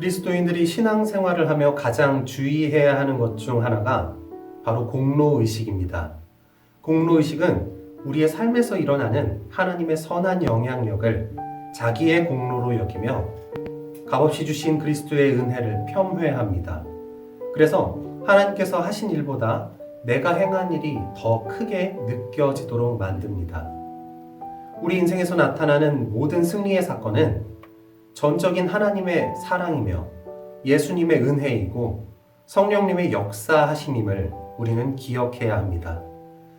그리스도인들이 신앙생활을 하며 가장 주의해야 하는 것 중 하나가 바로 공로의식입니다. 공로의식은 우리의 삶에서 일어나는 하나님의 선한 영향력을 자기의 공로로 여기며 값없이 주신 그리스도의 은혜를 폄훼합니다. 그래서 하나님께서 하신 일보다 내가 행한 일이 더 크게 느껴지도록 만듭니다. 우리 인생에서 나타나는 모든 승리의 사건은 전적인 하나님의 사랑이며 예수님의 은혜이고 성령님의 역사하심임을 우리는 기억해야 합니다.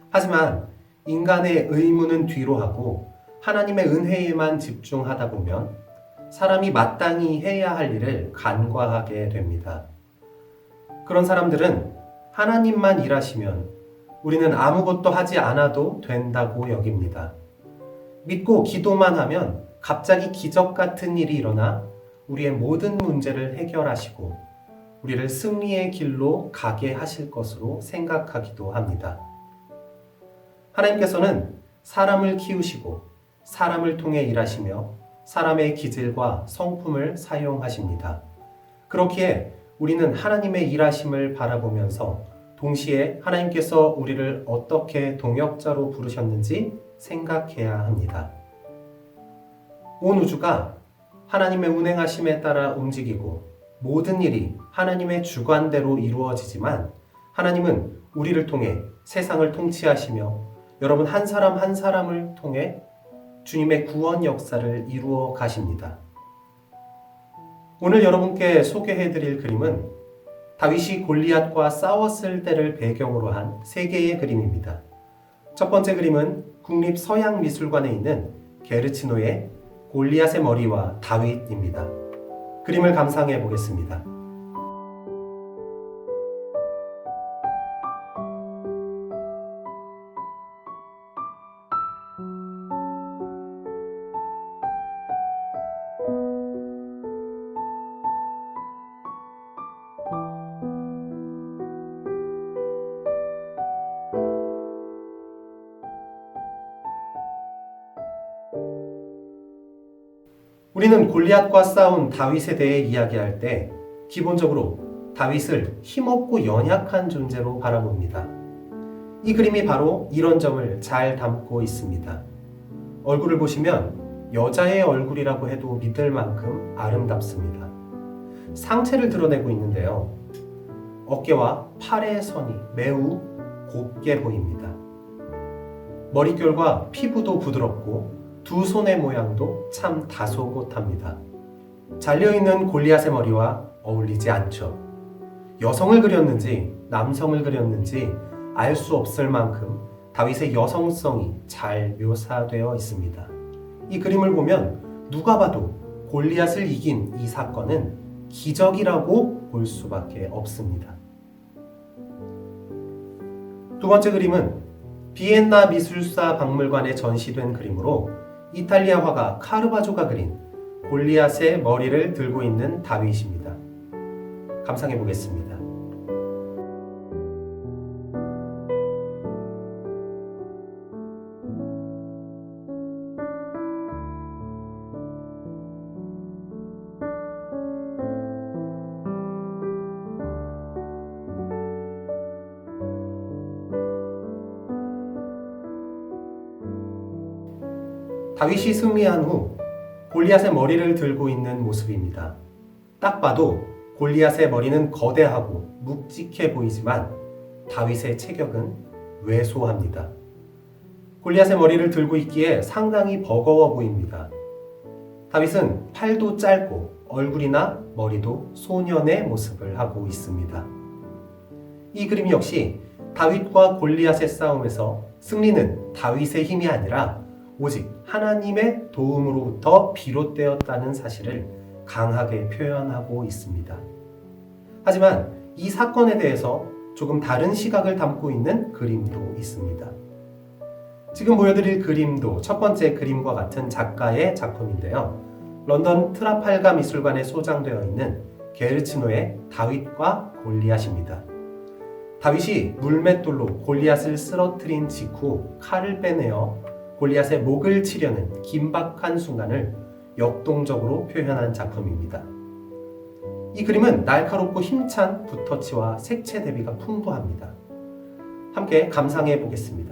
하지만 인간의 의무는 뒤로 하고 하나님의 은혜에만 집중하다 보면 사람이 마땅히 해야 할 일을 간과하게 됩니다. 그런 사람들은 하나님만 일하시면 우리는 아무것도 하지 않아도 된다고 여깁니다. 믿고 기도만 하면 갑자기 기적 같은 일이 일어나 우리의 모든 문제를 해결하시고 우리를 승리의 길로 가게 하실 것으로 생각하기도 합니다. 하나님께서는 사람을 키우시고 사람을 통해 일하시며 사람의 기질과 성품을 사용하십니다. 그렇기에 우리는 하나님의 일하심을 바라보면서 동시에 하나님께서 우리를 어떻게 동역자로 부르셨는지 생각해야 합니다. 온 우주가 하나님의 운행하심에 따라 움직이고 모든 일이 하나님의 주관대로 이루어지지만 하나님은 우리를 통해 세상을 통치하시며 여러분 한 사람 한 사람을 통해 주님의 구원 역사를 이루어 가십니다. 오늘 여러분께 소개해 드릴 그림은 다윗이 골리앗과 싸웠을 때를 배경으로 한 세 개의 그림입니다. 첫 번째 그림은 국립 서양미술관에 있는 게르치노의 골리앗의 머리와 다윗입니다. 그림을 감상해 보겠습니다. 우리는 골리앗과 싸운 다윗에 대해 이야기할 때 기본적으로 다윗을 힘없고 연약한 존재로 바라봅니다. 이 그림이 바로 이런 점을 잘 담고 있습니다. 얼굴을 보시면 여자의 얼굴이라고 해도 믿을 만큼 아름답습니다. 상체를 드러내고 있는데요. 어깨와 팔의 선이 매우 곱게 보입니다. 머릿결과 피부도 부드럽고 두 손의 모양도 참 다소곳합니다. 잘려있는 골리앗의 머리와 어울리지 않죠. 여성을 그렸는지 남성을 그렸는지 알 수 없을 만큼 다윗의 여성성이 잘 묘사되어 있습니다. 이 그림을 보면 누가 봐도 골리앗을 이긴 이 사건은 기적이라고 볼 수밖에 없습니다. 두 번째 그림은 비엔나 미술사 박물관에 전시된 그림으로 이탈리아 화가 카르바조가 그린 골리앗의 머리를 들고 있는 다윗입니다. 감상해 보겠습니다. 다윗이 승리한 후 골리앗의 머리를 들고 있는 모습입니다. 딱 봐도 골리앗의 머리는 거대하고 묵직해 보이지만 다윗의 체격은 왜소합니다. 골리앗의 머리를 들고 있기에 상당히 버거워 보입니다. 다윗은 팔도 짧고 얼굴이나 머리도 소년의 모습을 하고 있습니다. 이 그림 역시 다윗과 골리앗의 싸움에서 승리는 다윗의 힘이 아니라 오직 하나님의 도움으로부터 비롯되었다는 사실을 강하게 표현하고 있습니다. 하지만 이 사건에 대해서 조금 다른 시각을 담고 있는 그림도 있습니다. 지금 보여드릴 그림도 첫 번째 그림과 같은 작가의 작품인데요. 런던 트라팔가 미술관에 소장되어 있는 게르치노의 다윗과 골리앗입니다. 다윗이 물맷돌로 골리앗을 쓰러뜨린 직후 칼을 빼내어 골리앗의 목을 치려는 긴박한 순간을 역동적으로 표현한 작품입니다. 이 그림은 날카롭고 힘찬 붓터치와 색채 대비가 풍부합니다. 함께 감상해 보겠습니다.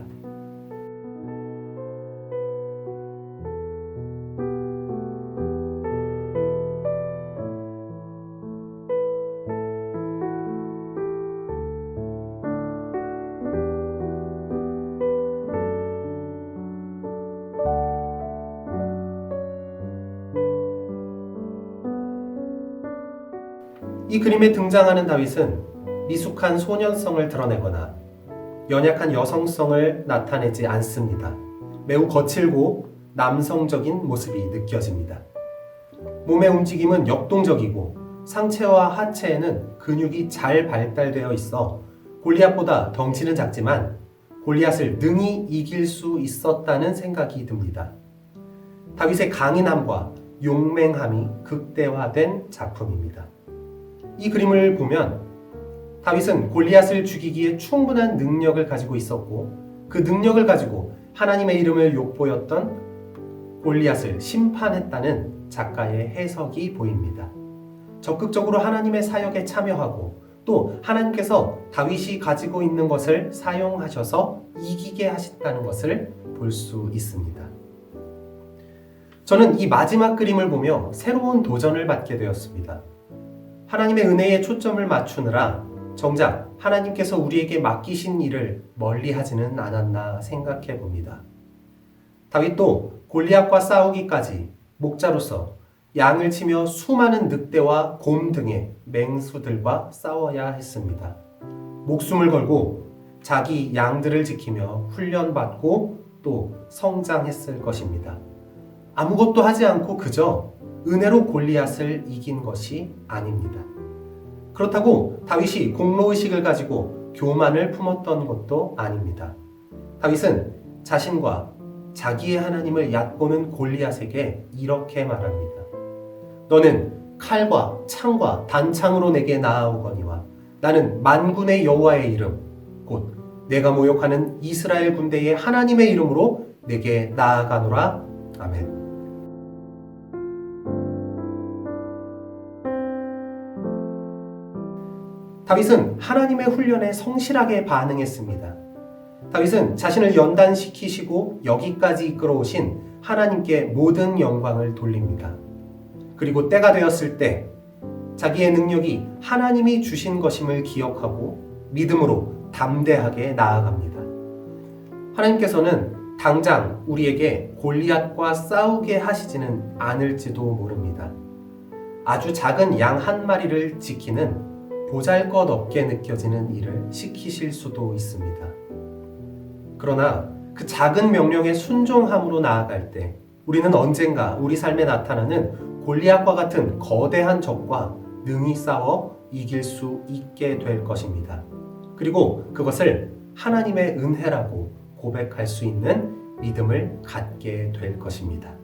이 그림에 등장하는 다윗은 미숙한 소년성을 드러내거나 연약한 여성성을 나타내지 않습니다. 매우 거칠고 남성적인 모습이 느껴집니다. 몸의 움직임은 역동적이고 상체와 하체에는 근육이 잘 발달되어 있어 골리앗보다 덩치는 작지만 골리앗을 능히 이길 수 있었다는 생각이 듭니다. 다윗의 강인함과 용맹함이 극대화된 작품입니다. 이 그림을 보면 다윗은 골리앗을 죽이기에 충분한 능력을 가지고 있었고 그 능력을 가지고 하나님의 이름을 욕보였던 골리앗을 심판했다는 작가의 해석이 보입니다. 적극적으로 하나님의 사역에 참여하고 또 하나님께서 다윗이 가지고 있는 것을 사용하셔서 이기게 하셨다는 것을 볼 수 있습니다. 저는 이 마지막 그림을 보며 새로운 도전을 받게 되었습니다. 하나님의 은혜에 초점을 맞추느라 정작 하나님께서 우리에게 맡기신 일을 멀리 하지는 않았나 생각해 봅니다. 다윗도 골리앗과 싸우기까지 목자로서 양을 치며 수많은 늑대와 곰 등의 맹수들과 싸워야 했습니다. 목숨을 걸고 자기 양들을 지키며 훈련받고 또 성장했을 것입니다. 아무것도 하지 않고 그저 은혜로 골리앗을 이긴 것이 아닙니다. 그렇다고 다윗이 공로의식을 가지고 교만을 품었던 것도 아닙니다. 다윗은 자신과 자기의 하나님을 얕보는 골리앗에게 이렇게 말합니다. 너는 칼과 창과 단창으로 내게 나아오거니와 나는 만군의 여호와의 이름 곧 내가 모욕하는 이스라엘 군대의 하나님의 이름으로 내게 나아가노라 아멘. 다윗은 하나님의 훈련에 성실하게 반응했습니다. 다윗은 자신을 연단시키시고 여기까지 이끌어 오신 하나님께 모든 영광을 돌립니다. 그리고 때가 되었을 때 자기의 능력이 하나님이 주신 것임을 기억하고 믿음으로 담대하게 나아갑니다. 하나님께서는 당장 우리에게 골리앗과 싸우게 하시지는 않을지도 모릅니다. 아주 작은 양 한 마리를 지키는 보잘 것 없게 느껴지는 일을 시키실 수도 있습니다. 그러나 그 작은 명령에 순종함으로 나아갈 때 우리는 언젠가 우리 삶에 나타나는 골리앗과 같은 거대한 적과 능히 싸워 이길 수 있게 될 것입니다. 그리고 그것을 하나님의 은혜라고 고백할 수 있는 믿음을 갖게 될 것입니다.